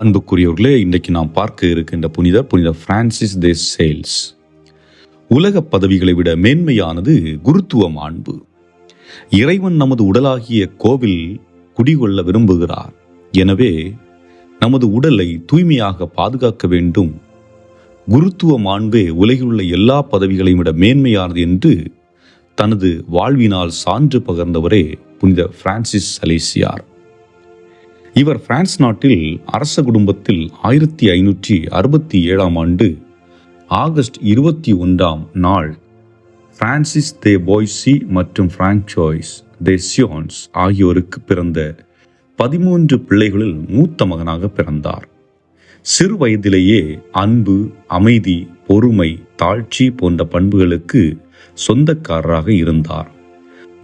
அன்புக்குரியவர்களே இன்றைக்கு நாம் பார்க்க இருக்கின்ற புனித புனித பிரான்சிஸ் தே சேல்ஸ் உலக பதவிகளை விட மேன்மையானது குருத்துவ மாண்பு இறைவன் நமது உடலாகிய கோவில் குடிகொள்ள விரும்புகிறார். எனவே நமது உடலை தூய்மையாக பாதுகாக்க வேண்டும். குருத்துவ மாண்பே உலகிலுள்ள எல்லா பதவிகளையும் விட மேன்மையானது என்று தனது வாழ்வினால் சான்று பகர்ந்தவரே புனித பிரான்சிஸ் அலேசியார் இவர் பிரான்ஸ் நாட்டில் அரச குடும்பத்தில் ஆயிரத்தி ஐநூற்றி அறுபத்தி ஏழாம் ஆண்டு ஆகஸ்ட் இருபத்தி ஒன்றாம் நாள் பிரான்சிஸ் தே பாய்சி மற்றும் பிராங்சாய்ஸ் தே சியோன்ஸ் ஆகியோருக்கு பிறந்த பதிமூன்று பிள்ளைகளில் மூத்த மகனாக பிறந்தார். சிறு வயதிலேயே அன்பு அமைதி பொறுமை தாழ்ச்சி போன்ற பண்புகளுக்கு சொந்தக்காரராக இருந்தார்.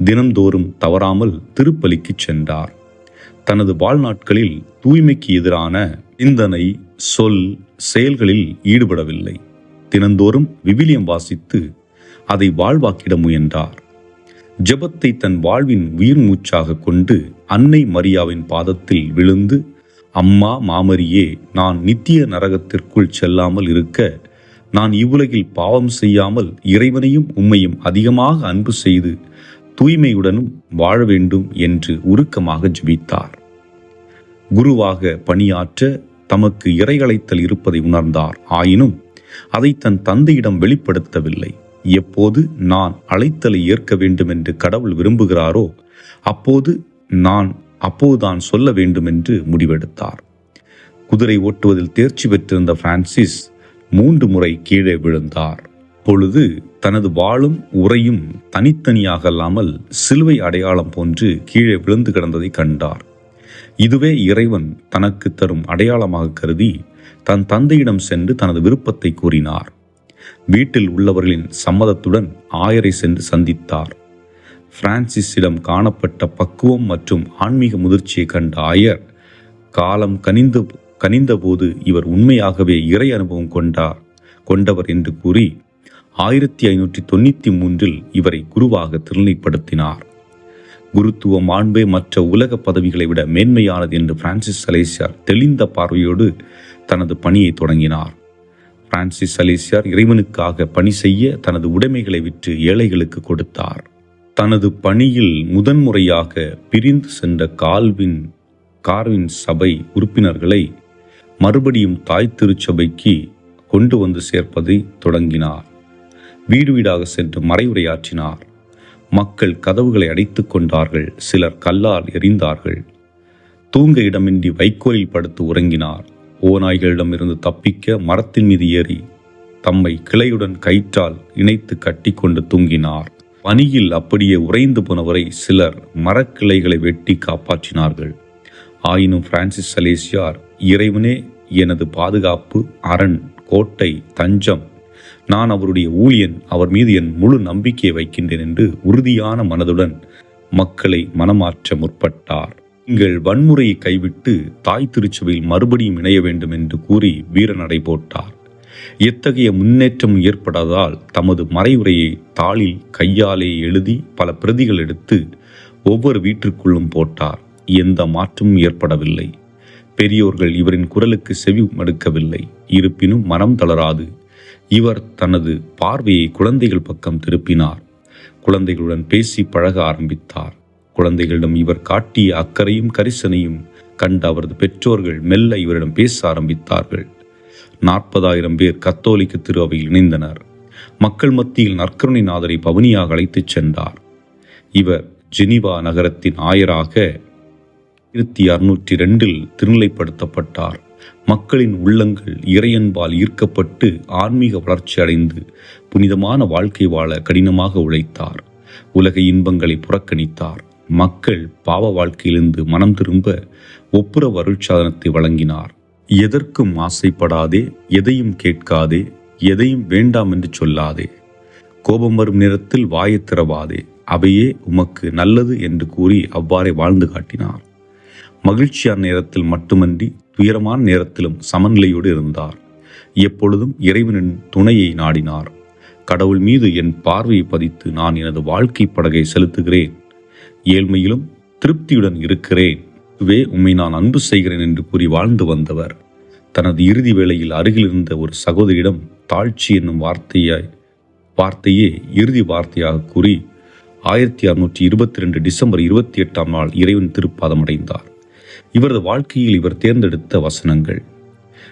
தினம்தோறும் தவறாமல் திருப்பலிக்கு சென்றார். தனது வாழ்நாட்களில் தூய்மைக்கு எதிரான சிந்தனை சொல் செயல்களில் ஈடுபடவில்லை. தினந்தோறும் விவிலியம் வாசித்து அதை வாழ்வாக்கிட முயன்றார். ஜெபத்தை தன் வாழ்வின் உயிர் மூச்சாக கொண்டு அன்னை மரியாவின் பாதத்தில் விழுந்து அம்மா மாமரியே நான் நித்திய நரகத்திற்குள் செல்லாமல் இருக்க நான் இவ்வுலகில் பாவம் செய்யாமல் இறைவனையும் உம்மையும் அதிகமாக அன்பு செய்து தூய்மையுடனும் வாழ வேண்டும் என்று உருக்கமாக ஜபித்தார். குருவாக பணியாற்ற தமக்கு இறைகளைத்தல் இருப்பதை உணர்ந்தார். ஆயினும் அதை தன் தந்தையிடம் வெளிப்படுத்தவில்லை. எப்போது நான் அழைத்தலை ஏற்க வேண்டும் என்று கடவுள் விரும்புகிறாரோ அப்போது நான் அப்போதுதான் சொல்ல வேண்டும் என்று முடிவெடுத்தார். குதிரை ஓட்டுவதில் தேர்ச்சி பெற்றிருந்த பிரான்சிஸ் மூன்று முறை கீழே விழுந்தார். பொழுது தனது வாளும் உரையும் தனித்தனியாக அல்லாமல் சிலுவை அடையாளம் போன்று கீழே விழுந்து கிடந்ததை கண்டார். இதுவே இறைவன் தனக்கு தரும் அடையாளமாக கருதி தன் தந்தையிடம் சென்று தனது விருப்பத்தை கூறினார். வீட்டில் உள்ளவர்களின் சம்மதத்துடன் ஆயரை சென்று சந்தித்தார். பிரான்சிஸிடம் காணப்பட்ட பக்குவம் மற்றும் ஆன்மீக முதிர்ச்சியை கண்ட ஆயர் காலம் கனிந்து கனிந்தபோது இவர் உண்மையாகவே இறை அனுபவம் கொண்டார் கொண்டவர் என்று கூறி ஆயிரத்தி ஐநூற்றி தொண்ணூற்றி மூன்றில் இவரை குருவாக திருநிலைப்படுத்தினார். குருத்துவ மாண்பே மற்ற உலக பதவிகளை விட மேன்மையானது என்று பிரான்சிஸ் சலேசியார் தெளிந்த பார்வையோடு தனது பணியை தொடங்கினார். பிரான்சிஸ் சலேசியார் இறைவனுக்காக பணி செய்ய தனது உடைமைகளை விற்று ஏழைகளுக்கு கொடுத்தார். தனது பணியில் முதன்முறையாக பிரிந்து சென்ற கால்வின் கார்வின் சபை உறுப்பினர்களை மறுபடியும் தாய் திருச்சபைக்கு கொண்டு வந்து சேர்ப்பதை தொடங்கினார். வீடு வீடாக சென்று மறைவுரையாற்றினார். மக்கள் கதவுகளை அடைத்துக் கொண்டார்கள் சிலர் கல்லால் எறிந்தார்கள். தூங்க இடமின்றி வைக்கோலில் படுத்து உறங்கினார். ஓநாய்களிடமிருந்து தப்பிக்க மரத்தின் மீது ஏறி தம்மை கிளையுடன் கயிற்றால் இணைத்து கட்டிக்கொண்டு தூங்கினார். பனியில் அப்படியே உறைந்து போனவரை சிலர் மரக்கிளைகளை வெட்டி காப்பாற்றினார்கள். ஆயினும் பிரான்சிஸ் சலேசியார் இறைவனே எனது பாதுகாப்பு அரண் கோட்டை தஞ்சம் நான் அவருடைய ஊழியன் அவர் மீது என் முழு நம்பிக்கையை வைக்கின்றேன் என்று உறுதியான மனதுடன் மக்களை மனமாற்ற முற்பட்டார். நீங்கள் வன்முறையை கைவிட்டு தாய் திருச்சபையில் மறுபடியும் இணைய வேண்டும் என்று கூறி வீரநடை போட்டார். எத்தகைய முன்னேற்றம் ஏற்படாதால் தமது மறைவுரையை தாளில் கையாலே எழுதி பல பிரதிகள் எடுத்து ஒவ்வொரு வீட்டிற்குள்ளும் போட்டார். எந்த மாற்றமும் ஏற்படவில்லை. பெரியோர்கள் இவரின் குரலுக்கு செவி மடுக்கவில்லை இருப்பினும் மனம் தளராது. இவர் தனது பார்வையை குழந்தைகள் பக்கம் திருப்பினார். குழந்தைகளுடன் பேசி பழக ஆரம்பித்தார். குழந்தைகளிடம் இவர் காட்டிய அக்கறையும் கரிசனையும் கண்ட அவரது பெற்றோர்கள் மெல்ல இவரிடம் பேச ஆரம்பித்தார்கள். நாற்பதாயிரம் பேர் கத்தோலிக்க திரு அவையில் இணைந்தனர். மக்கள் மத்தியில் நற்கருணை நாதரை பவனியாக அழைத்துச் சென்றார். இவர் ஜெனிவா நகரத்தின் ஆயராக ஆயிரத்தி அறுநூற்றி ரெண்டில் திருநிலைப்படுத்தப்பட்டார். மக்களின் உள்ளங்கள் இறையன்பால் ஈர்க்கப்பட்டு ஆன்மீக வளர்ச்சி அடைந்து புனிதமான வாழ்க்கை வாழ கடினமாக உழைத்தார். உலக இன்பங்களை புறக்கணித்தார். மக்கள் பாவ வாழ்க்கையிலிருந்து மனம் திரும்ப ஒப்புரவு அருட்சாதனத்தை வழங்கினார். எதற்கும் ஆசைப்படாதே எதையும் கேட்காதே எதையும் வேண்டாம் என்று சொல்லாதே. கோபம் வரும் நேரத்தில் வாயை திறவாதே. அவையே உமக்கு நல்லது என்று கூறி அவ்வாறே வாழ்ந்து காட்டினார். மகிழ்ச்சியான நேரத்தில் மட்டுமன்றி துயரமான நேரத்திலும் சமநிலையோடு இருந்தார். எப்பொழுதும் இறைவனின் துணையை நாடினார். கடவுள் மீது என் பார்வையை பதித்து நான் எனது வாழ்க்கை படகை செலுத்துகிறேன். ஏழ்மையிலும் திருப்தியுடன் இருக்கிறேன். வே உம்மை நான் அன்பு செய்கிறேன் என்று கூறி வாழ்ந்து வந்தவர். தனது இறுதி வேளையில் அருகில் இருந்த ஒரு சகோதரியிடம் தாழ்ச்சி என்னும் வார்த்தையாய் வார்த்தையே இறுதி வார்த்தையாக கூறி ஆயிரத்தி அறுநூற்றி இருபத்தி ரெண்டு டிசம்பர் இருபத்தி எட்டாம் நாள் இறைவன் திருப்பாதம் அடைந்தார். இவரது வாழ்க்கையில் இவர் தேர்ந்தெடுத்த வசனங்கள்.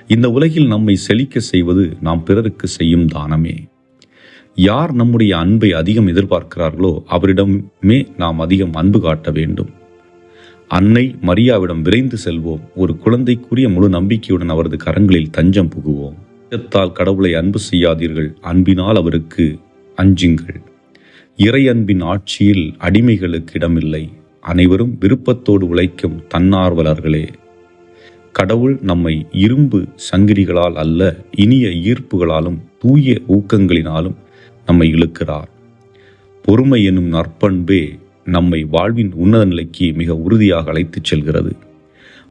இந்த உலகில் நம்மை செழிக்க செய்வது நாம் பிறருக்கு செய்யும் தானமே. யார் நம்முடைய அன்பை அதிகம் எதிர்பார்க்கிறார்களோ அவரிடமே நாம் அதிகம் அன்பு காட்ட வேண்டும். அன்னை மரியாவிடம் விரைந்து செல்வோம். ஒரு குழந்தைக்குரிய முழு நம்பிக்கையுடன் அவரது கரங்களில் தஞ்சம் புகுவோம். இதத்தால் கடவுளை அன்பு செய்யாதீர்கள். அன்பினால் அவருக்கு அஞ்சுங்கள். இறை அன்பின் ஆட்சியில் அடிமைகளுக்கு இடமில்லை. அனைவரும் விருப்பத்தோடு உழைக்கும் தன்னார்வலர்களே. கடவுள் நம்மை இரும்பு சங்கிலிகளால் அல்ல இனிய ஈர்ப்புகளாலும் தூய ஊக்கங்களினாலும் நம்மை இழுக்கிறார். பொறுமை என்னும் நற்பண்பே நம்மை வாழ்வின் உன்னத நிலைக்கு மிக உறுதியாக அழைத்துச் செல்கிறது.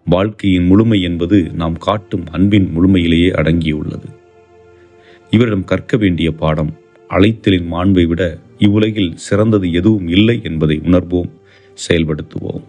வாழ்க்கையின் முழுமை என்பது நாம் காட்டும் அன்பின் முழுமையிலேயே அடங்கியுள்ளது. இவரிடம் கற்க வேண்டிய பாடம் அழைத்தலின் மாண்பை விட இவ்வுலகில் சிறந்தது எதுவும் இல்லை என்பதை உணர்வோம். செயல்படுத்துவோம்.